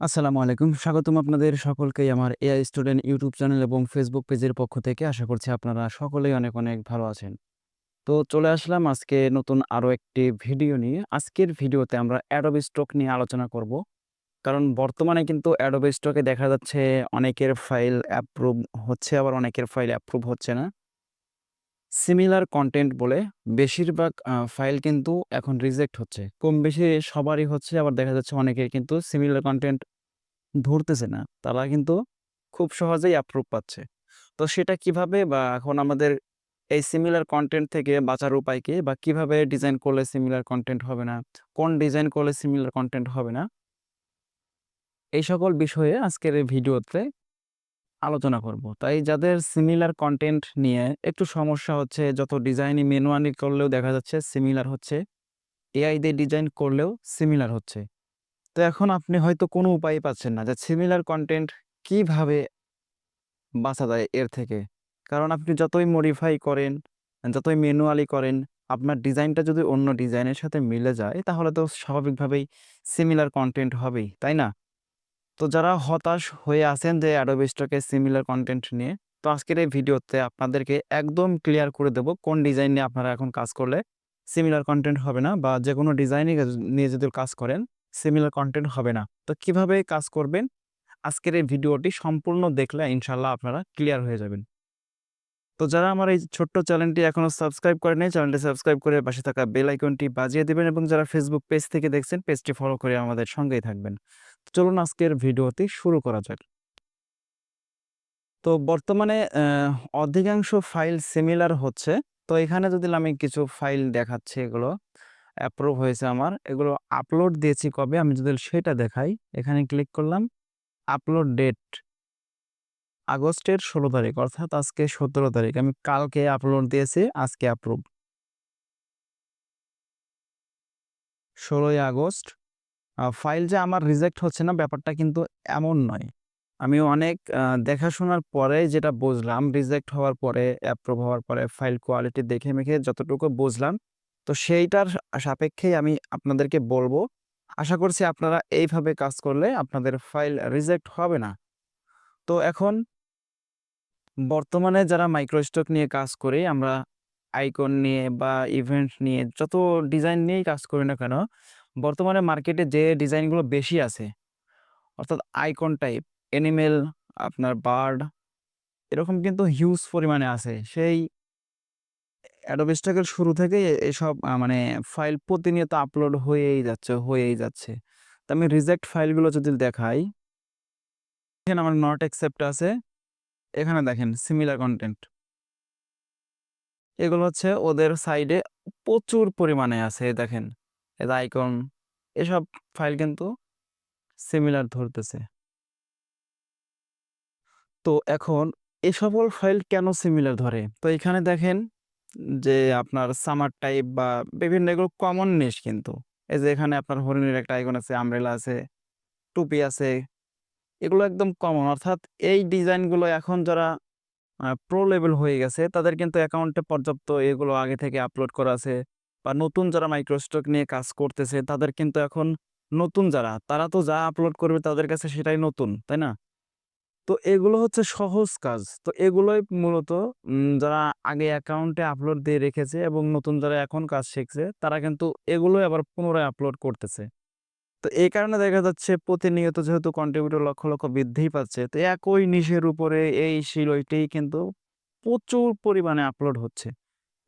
আসসালামু আলাইকুম। স্বাগতম আপনাদের সকলকেই আমার এআই স্টুডেন্ট ইউটিউব চ্যানেল এবং ফেসবুক পেজের পক্ষ থেকে। আশা করছি আপনারা সকলেই অনেক, অনেক ভালো আছেন। তো চলে আসলাম আজকে নতুন আরও একটি ভিডিও নিয়ে। আজকের ভিডিওতে আমরা Adobe Stock নিয়ে আলোচনা করব। কারণ বর্তমানে কিন্তু Stock এ দেখা যাচ্ছে অনেকের ফাইল অ্যাপ্রুভ হচ্ছে আবার অনেকের ফাইল অ্যাপ্রুভ হচ্ছে না। সিমিলার কন্টেন্ট বলে বেশিরভাগ ফাইল কিন্তু এখন রিজেক্ট হচ্ছে। কম বেশি সবারই হচ্ছে, আবার দেখা যাচ্ছে অনেকের কিন্তু সিমিলার কন্টেন্ট ধরতেছে না। তারা কিন্তু খুব সহজেই অ্যাপ্রুভ পাচ্ছে। তো সেটা কীভাবে বা এখন আমাদের এই সিমিলার কন্টেন্ট থেকে বাঁচার উপায় কি? বা কীভাবে ডিজাইন করলে সিমিলার কন্টেন্ট হবে না? কোন ডিজাইন করলে সিমিলার কন্টেন্ট হবে না? এই সকল বিষয়ে আজকের এই ভিডিওতে আলোচনা করব। তাই যাদের সিমিলার কনটেন্ট নিয়ে একটু সমস্যা হচ্ছে, যত ডিজাইনই ম্যানুয়ালি করলেও দেখা যাচ্ছে সিমিলার হচ্ছে। এআই দিয়ে ডিজাইন করলেও সিমিলার হচ্ছে। তো এখন আপনি হয়তো কোনো উপায়ই পাচ্ছেন না যে সিমিলার কনটেন্ট কীভাবে বাঁচা যায় এর থেকে। কারণ আপনি যতই মডিফাই করেন, যতই ম্যানুয়ালি করেন, আপনার ডিজাইনটা যদি অন্য ডিজাইনের সাথে মিলে যায় তাহলে তো স্বাভাবিকভাবেই সিমিলার কনটেন্ট হবেই, তাই না? তো যারা হতাশ হয়ে আছেন যে Stock এ সিমিলার কন্টেন্ট নিয়ে, তো আজকের এই ভিডিওতে আপনাদেরকে একদম ক্লিয়ার করে দেব কোন ডিজাইন নিয়ে আপনারা এখন কাজ করলে সিমিলার কনটেন্ট হবে না বা যে কোনো ডিজাইনে নিয়ে যদি কাজ করেন সিমিলার কনটেন্ট হবে না। তো কীভাবে কাজ করবেন? আজকের এই ভিডিওটি সম্পূর্ণ দেখলে ইনশাল্লাহ আপনারা ক্লিয়ার হয়ে যাবেন। তো যারা আমার এই ছোট্ট চ্যানেলটি এখনও সাবস্ক্রাইব করেন চ্যানেলটি সাবস্ক্রাইব করে পাশে থাকা বেল আইকনটি বাজিয়ে দেবেন এবং যারা ফেসবুক পেজ থেকে দেখছেন পেজটি ফলো করে আমাদের সঙ্গেই থাকবেন। চলুন আজকের ভিডিওটি শুরু করা যাক। তো বর্তমানে অধিকাংশ ফাইল সিমিলার হচ্ছে। তো এখানে যদি আমি কিছু ফাইল দেখাচ্ছি এগুলো অ্যাপ্রুভ হয়েছে আমার। এগুলো আপলোড দিয়েছি কবে আমি যদি সেটা দেখাই। এখানে ক্লিক করলাম। আপলোড ডেট আগস্টের ১৬ তারিখ অর্থাৎ আজকে ১৭ তারিখ। আমি কালকে আপলোড দিয়েছি, আজকে অ্যাপ্রুভ। ১৬ই আগস্ট। ফাইল যে আমার রিজেক্ট হচ্ছে না ব্যাপারটা কিন্তু এমন নয়। আমি অনেক দেখাশোনার পরে যেটা বুঝলাম রিজেক্ট হওয়ার পরে, অ্যাপ্রুভ হওয়ার পরে ফাইল কোয়ালিটি দেখে মেখে যতটুকু বুঝলাম, তো সেইটার সাপেক্ষেই আমি আপনাদেরকে বলব আশা করছি আপনারা এইভাবে কাজ করলে আপনাদের ফাইল রিজেক্ট হবে না। তো এখন বর্তমানে যারা মাইক্রোস্টক নিয়ে কাজ করি আমরা আইকন নিয়ে বা ইভেন্ট নিয়ে যত ডিজাইন নিয়েই কাজ করি না কেন, বর্তমানে মার্কেটে যে ডিজাইনগুলো বেশি আছে, অর্থাৎ আইকন টাইপ, অ্যানিমেল, আপনার বার্ড এরকম কিন্তু হিউজ পরিমাণে আছে। সেই এর শুরু থেকেই এসব মানে ফাইল প্রতিনিয়ত আপলোড হয়েই যাচ্ছে, হয়েই যাচ্ছে। তো আমি রিজেক্ট ফাইলগুলো যদি দেখাই এখানে আমার নট অ্যাকসেপ্ট আছে। এখানে দেখেন সিমিলার কন্টেন্ট এগুলো হচ্ছে ওদের সাইডে প্রচুর পরিমাণে আছে দেখেন। যে আইকন এসব ফাইল কিন্তু সিমিলার ধরতেছে। তো এখন এ সকল ফাইল কেন সিমিলার ধরে? তো এখানে দেখেন যে আপনার সামার টাইপ বা বিভিন্ন এগুলো কমন জিনিস কিন্তু। এই যে এখানে আপনার হরিণের একটা আইকন আছে, আমব্রেলা আছে, টুপি আছে। এগুলো একদম কমন অর্থাৎ এই ডিজাইনগুলো এখন যারা প্রো লেভেল হয়ে গেছে তাদের কিন্তু অ্যাকাউন্টে পর্যাপ্ত এগুলো আগে থেকে আপলোড করা আছে বা নতুন যারা মাইক্রোস্টক নিয়ে কাজ করতেছে তাদের কিন্তু এখন নতুন যারা তারা তো যা আপলোড করবে তাদের কাছে সেটাই নতুন, তাই না? তো এগুলো হচ্ছে সহজ কাজ। তো এগুলোই মূলত যারা আগে অ্যাকাউন্টে আপলোড দিয়ে রেখেছে এবং নতুন যারা এখন কাজ শিখছে তারা কিন্তু এগুলোই আবার পুনরায় আপলোড করতেছে। তো এই কারণে দেখা যাচ্ছে প্রতিনিয়ত যেহেতু কন্ট্রিবিউটর লক্ষ, লক্ষ বৃদ্ধিই পাচ্ছে তো একই নিশের উপরে এই ওইটাই কিন্তু প্রচুর পরিমাণে আপলোড হচ্ছে।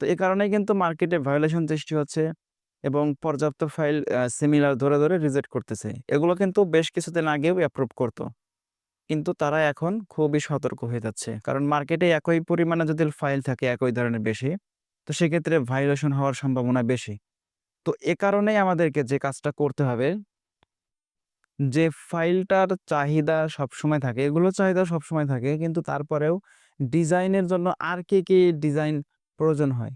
তো এ কারণেই কিন্তু মার্কেটে ভায়োলেশন সৃষ্টি হচ্ছে এবং পর্যাপ্ত ফাইল সিমিলার ধরে, ধরে রিজেক্ট করতেছে। এগুলো কিন্তু বেশ কিছুদিন আগেও অ্যাপ্রুভ করত। কিন্তু তারা এখন খুবই সতর্ক হয়ে যাচ্ছে। কারণ মার্কেটে একই পরিমাণে যদি ফাইল থাকে একই ধরনের বেশি, তো সেক্ষেত্রে ভায়োলেশন হওয়ার সম্ভাবনা বেশি। তো এ কারণেই আমাদেরকে যে কাজটা করতে হবে যে ফাইলটার চাহিদা সবসময় থাকে, এগুলোর চাহিদা সবসময় থাকে কিন্তু তারপরেও ডিজাইনের জন্য আর কি, কি ডিজাইন প্রয়োজন হয়?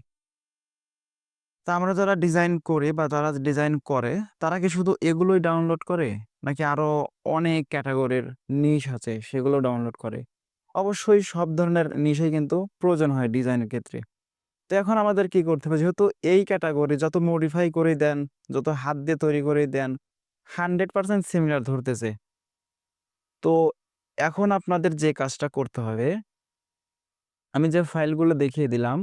তা আমরা যারা ডিজাইন করি বা যারা ডিজাইন করে তারা কি শুধু এগুলোই ডাউনলোড করে? নাকি আরও অনেক ক্যাটাগরির নিশ আছে সেগুলো ডাউনলোড করে? অবশ্যই সব ধরনের নিশই কিন্তু প্রয়োজন হয় ডিজাইনের ক্ষেত্রে। তো এখন আমাদের কি করতে হবে? যেহেতু এই ক্যাটাগরি যত মডিফাই করে দেন, যত হাত দিয়ে তৈরি করেই দেন 100% সিমিলার ধরতেছে। তো এখন আপনাদের যে কাজটা করতে হবে আমি যে ফাইলগুলো দেখিয়ে দিলাম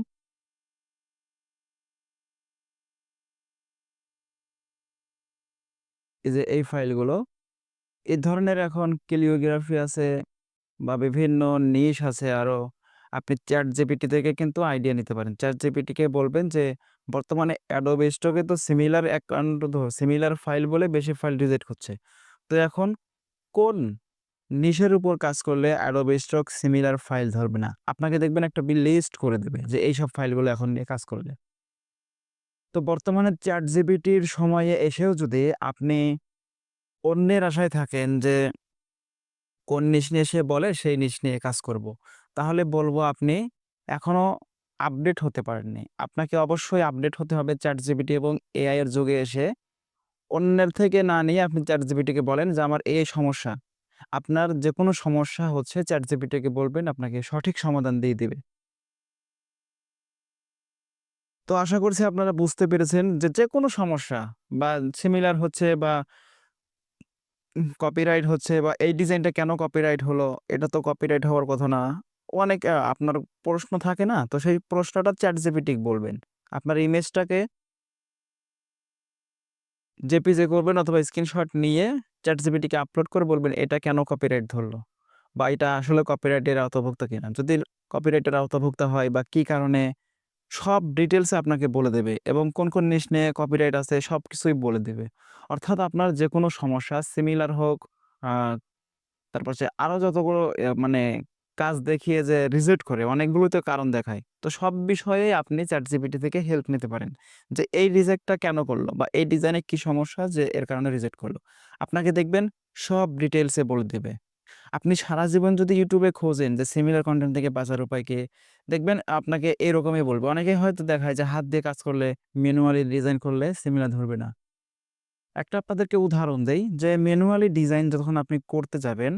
যে, এই ফাইলগুলো এই ধরনের এখন ক্যালিওগ্রাফি আছে বা বিভিন্ন নিশ আছে আরও আপনি ChatGPT থেকে কিন্তু আইডিয়া নিতে পারেন। চ্যাট কে বলবেন যে, বর্তমানে Stock তো সিমিলার অ্যাকাউন্ট সিমিলার ফাইল বলে বেশি ফাইল রিজেক্ট হচ্ছে। তো এখন কোন নিশের উপর কাজ করলে Stock সিমিলার ফাইল ধরবে না? আপনাকে দেখবেন একটা লিস্ট করে দেবে যে, এইসব ফাইলগুলো এখন নিয়ে কাজ করলে। তো বর্তমানে চ্যাট র সময়ে এসেও যদি আপনি অন্যের আশায় থাকেন যে, কোন নিশ নিয়ে সে বলে সেই নিশ নিয়ে কাজ করব। তাহলে বলব আপনি এখনও আপডেট হতে পারেননি। আপনাকে অবশ্যই আপডেট হতে হবে ChatGPT এবং AI এর যুগে এসে অন্যের থেকে না নিয়ে আপনি চ্যাট কে বলেন যে, আমার এই সমস্যা। আপনার যে কোনো সমস্যা হচ্ছে চ্যাট কে বলবেন, আপনাকে সঠিক সমাধান দিয়ে দিবে। তো আশা করছি আপনারা বুঝতে পেরেছেন যে যেকোনো সমস্যা বা সিমিলার হচ্ছে বা কপিরাইট হচ্ছে বা এই ডিজাইনটা কেন কপিরাইট হলো? এটা তো কপিরাইট হওয়ার কথা না। অনেক আপনার প্রশ্ন থাকে না? তো সেই প্রশ্নটা চ্যাট কে বলবেন। আপনার ইমেজটাকে জেপিজি করবেন অথবা স্ক্রিনশট নিয়ে চ্যাট কে আপলোড করে বলবেন, এটা কেন কপিরাইট ধরলো? বা, এটা আসলে কপিরাইটের আওতাভুক্ত কিনা? যদি কপিরাইটের আওতাভুক্ত হয় বা কি কারণে সব ডিটেইলস এ আপনাকে বলে দেবে এবং কোন, কোন নিশ নিয়ে কপিরাইট আছে সব কিছুই বলে দেবে অর্থাৎ আপনার যে কোনো সমস্যা সিমিলার হোক তারপর হচ্ছে আরও যতগুলো মানে কাজ দেখিয়ে যে রিজেক্ট করে অনেকগুলো তো কারণ দেখায়। তো সব বিষয়ে আপনি ChatGPT থেকে হেল্প নিতে পারেন। যে এই রিজেক্টটা কেন করল? বা এই ডিজাইনে কি সমস্যা যে এর কারণে রিজেক্ট করল? আপনাকে দেখবেন সব ডিটেলসে বলে দিবে। আপনি সারা জীবন যদি ইউটিউবে খোঁজেন যে সিমিলার কন্টেন্ট থেকে বাঁচার উপায় কি? দেখবেন আপনাকে এরকমই বলবে। অনেকেই হয়তো দেখায় যে হাত দিয়ে কাজ করলে ম্যানুয়ালি ডিজাইন করলে সিমিলার ধরবে না। একটা আপনাদেরকে উদাহরণ দেই যে ম্যানুয়ালি ডিজাইন যখন আপনি করতে যাবেন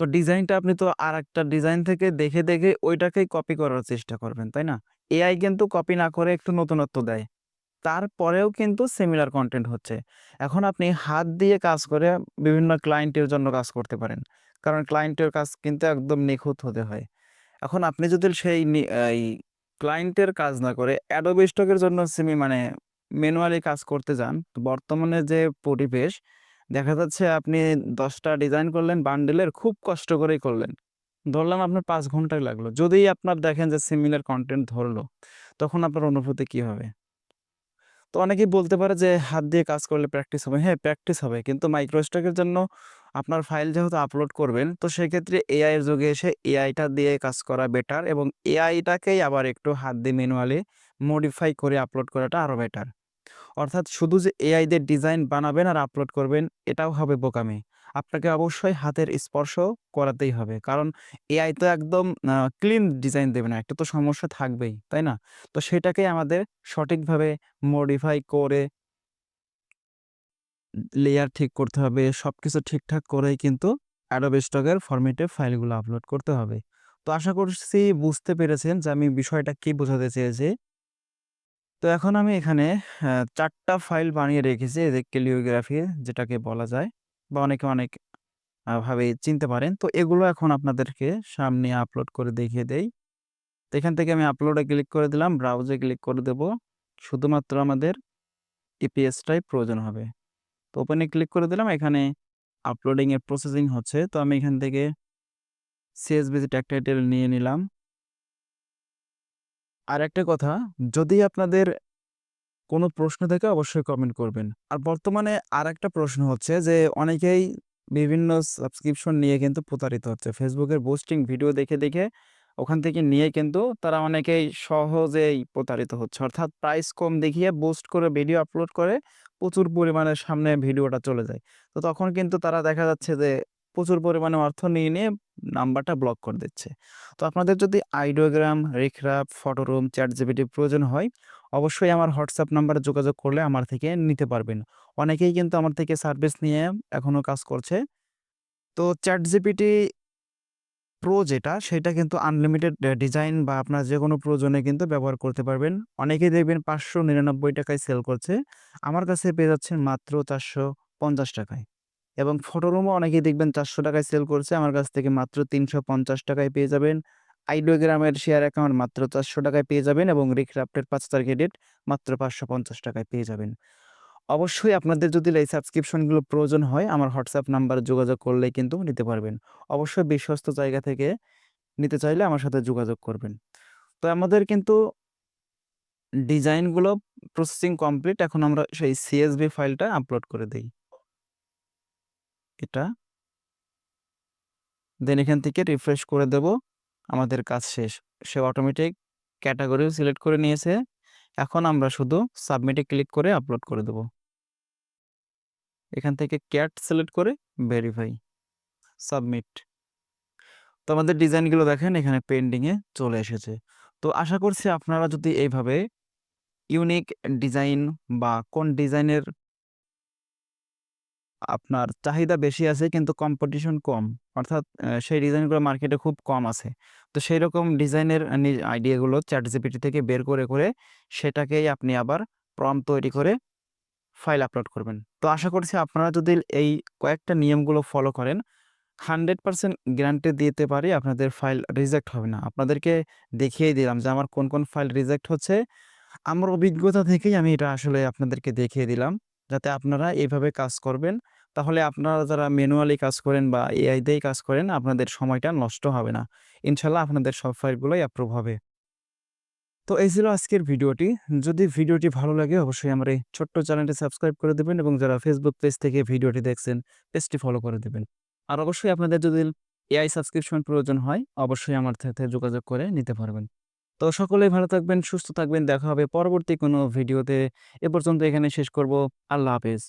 তো ডিজাইনটা আপনি তো আর একটা ডিজাইন থেকে দেখে, দেখে ওইটাকেই কপি করার চেষ্টা করবেন, তাই না? AI কিন্তু কপি না করে একটু নতুনত্ব দেয়। তারপরেও কিন্তু সিমিলার কন্টেন্ট হচ্ছে। এখন আপনি হাত দিয়ে কাজ করে বিভিন্ন ক্লায়েন্টের জন্য কাজ করতে পারেন। কারণ ক্লায়েন্টের কাজ কিন্তু একদম নিখুঁত হতে হয়। এখন আপনি যদি সেই ক্লায়েন্টের কাজ না করে এর জন্য সিমি মানে ম্যানুয়ালি কাজ করতে যান, বর্তমানে যে পরিবেশ দেখা যাচ্ছে আপনি দশটা ডিজাইন করলেন বান্ডেলের খুব কষ্ট করেই করলেন। ধরলাম আপনার পাঁচ ঘন্টাই লাগল। যদি আপনার দেখেন যে সিমিলার কন্টেন্ট ধরলো, তখন আপনার অনুভূতি কি হবে? তো অনেকেই বলতে পারে যে হাত দিয়ে কাজ করলে প্র্যাকটিস হবে। হ্যাঁ, প্র্যাকটিস হবে। কিন্তু মাইক্রোস্টকের জন্য আপনার ফাইল যেহেতু আপলোড করবেন, তো সেক্ষেত্রে এআইয়ের যুগে এসে এআইটা দিয়ে কাজ করা বেটার এবং এআইটাকেই টাকেই আবার একটু হাত দিয়ে ম্যানুয়ালি মডিফাই করে আপলোড করাটা আরও বেটার। অর্থাৎ শুধু যে AI দিয়ে ডিজাইন বানাবেন আর আপলোড করবেন এটাও হবে বোকামি। আপনাকে অবশ্যই হাতের স্পর্শ করাতেই হবে। কারণ এআই তো একদম ক্লিন ডিজাইন দেবে না। একটা তো সমস্যা থাকবেই, তাই না? তো সেটাকেই আমাদের সঠিকভাবে মডিফাই করে লেয়ার ঠিক করতে হবে। সবকিছু ঠিকঠাক করেই কিন্তু এর ফরমেটে ফাইলগুলো আপলোড করতে হবে। তো আশা করছি বুঝতে পেরেছেন যে আমি বিষয়টা কি বোঝাতে চেয়েছি। তো এখন আমি এখানে চারটা ফাইল বানিয়ে রেখেছি এই যে ক্যালিওগ্রাফি যেটাকে বলা যায় বা অনেকে অনেক ভাবে চিনতে পারেন। তো এগুলো এখন আপনাদেরকে সামনে আপলোড করে দেখিয়ে দেই। তো এখান থেকে আমি আপলোডে ক্লিক করে দিলাম, ব্রাউজে ক্লিক করে দেব। শুধুমাত্র আমাদের EPS টাই প্রয়োজন হবে। তো ওপেনে ক্লিক করে দিলাম। এখানে আপলোডিং এর প্রসেসিং হচ্ছে। তো আমি এখান থেকে CSVG ট্যাগ টাইটেল নিয়ে নিলাম। আরেকটা কথা, যদি আপনাদের কোনো প্রশ্ন থাকে অবশ্যই কমেন্ট করবেন। আর বর্তমানে আরেকটা প্রশ্ন হচ্ছে যে অনেকেই বিভিন্ন সাবস্ক্রিপশন নিয়ে কিন্তু প্রতারিত হচ্ছে। ফেসবুকের বুস্টিং ভিডিও দেখে, দেখে ওখান থেকে নিয়ে কিন্তু তারা অনেকেই সহজেই প্রতারিত হচ্ছে। অর্থাৎ প্রাইস কম দেখিয়ে বুস্ট করে ভিডিও আপলোড করে প্রচুর পরিমাণে সামনে ভিডিওটা চলে যায়। তো তখন কিন্তু তারা দেখা যাচ্ছে যে প্রচুর পরিমাণে অর্থ নিয়ে, নিয়ে নাম্বারটা ব্লক করে দিচ্ছে। তো আপনাদের যদি আইডিওগ্রাম, রিক্রাফট, ফটোরুম, ChatGPT প্রয়োজন হয়, অবশ্যই আমার হোয়াটসঅ্যাপ নাম্বারে যোগাযোগ করলে আমার থেকে নিতে পারবেন। অনেকেই কিন্তু আমার থেকে সার্ভিস নিয়ে এখনও কাজ করছে। তো চ্যাট জিপিটি প্রো যেটা সেটা কিন্তু আনলিমিটেড ডিজাইন বা আপনার যে কোনো প্রয়োজনে কিন্তু ব্যবহার করতে পারবেন। অনেকেই দেখবেন ৳৫৯৯ টাকায় সেল করছে। আমার কাছে পেয়ে যাচ্ছেন মাত্র ৳৪৫০ টাকায়। এবং ফটোরুমও অনেকেই দেখবেন চারশো টাকায় সেল করছে। আমার কাছ থেকে মাত্র তিনশো পঞ্চাশ টাকায় পেয়ে যাবেন। আইডিওগ্রামের শেয়ার অ্যাকাউন্ট মাত্র চারশো টাকায় পেয়ে যাবেন এবং রিক্রাফ্টের পাঁচ হাজার ক্রেডিট মাত্র পাঁচশো পঞ্চাশ টাকায় পেয়ে যাবেন। অবশ্যই আপনাদের যদি এই সাবস্ক্রিপশনগুলো প্রয়োজন হয়, আমার হোয়াটসঅ্যাপ নাম্বারে যোগাযোগ করলেই কিন্তু নিতে পারবেন। অবশ্যই বিশ্বস্ত জায়গা থেকে নিতে চাইলে আমার সাথে যোগাযোগ করবেন। তো আমাদের কিন্তু ডিজাইনগুলো প্রসেসিং কমপ্লিট এখন আমরা সেই সিএসবি ফাইলটা আপলোড করে দিই। এটা। দেন এখান থেকে রিফ্রেশ করে দেব। আমাদের কাজ শেষ। সে অটোমেটিক ক্যাটাগরিও সিলেক্ট করে নিয়েছে। এখন আমরা শুধু সাবমিটে ক্লিক করে আপলোড করে দেব। এখান থেকে ক্যাট সিলেক্ট করে ভেরিফাই সাবমিট তো আমাদের ডিজাইনগুলো দেখেন, এখানে পেন্ডিংয়ে চলে এসেছে। তো আশা করছি আপনারা যদি এইভাবে ইউনিক ডিজাইন বা কোন ডিজাইনের আপনার চাহিদা বেশি আছে কিন্তু কম্পিটিশন কম। অর্থাৎ সেই ডিজাইনগুলো মার্কেটে খুব কম আছে। তো সেই রকম ডিজাইনের আইডিয়াগুলো চ্যাট জিপিটি থেকে বের করে করে সেটাকেই আপনি আবার প্রম তৈরি করে ফাইল আপলোড করবেন। তো আশা করছি আপনারা যদি এই কয়েকটা নিয়মগুলো ফলো করেন হান্ড্রেড পার্সেন্ট গ্যারান্টি দিতে পারি আপনাদের ফাইল রিজেক্ট হবে না। আপনাদেরকে দেখিয়ে দিলাম যে আমার কোন কোন ফাইল রিজেক্ট হচ্ছে। আমার অভিজ্ঞতা থেকেই আমি এটা আসলে আপনাদেরকে দেখিয়ে দিলাম। যাতে আপনারা এইভাবে কাজ করবেন। তাহলে আপনারা যারা ম্যানুয়ালি কাজ করেন বা এআই দিয়েই কাজ করেন, আপনাদের সময়টা নষ্ট হবে না। ইনশাল্লাহ আপনাদের সব ফাইলগুলোই অ্যাপ্রুভ হবে। তো এই ছিল আজকের ভিডিওটি। যদি ভিডিওটি ভালো লাগে, অবশ্যই আমার এই ছোট্ট চ্যানেলটি সাবস্ক্রাইব করে দেবেন এবং যারা ফেসবুক পেজ থেকে ভিডিওটি দেখছেন পেজটি ফলো করে দেবেন। আর অবশ্যই আপনাদের যদি এআই সাবস্ক্রিপশন প্রয়োজন হয়, অবশ্যই আমার সাথে যোগাযোগ করে নিতে পারবেন। তো সকলেই ভালো থাকবেন, সুস্থ থাকবেন। দেখা হবে পরবর্তী কোনো ভিডিওতে। এ পর্যন্ত এখানে শেষ করব। আল্লাহ হাফেজ।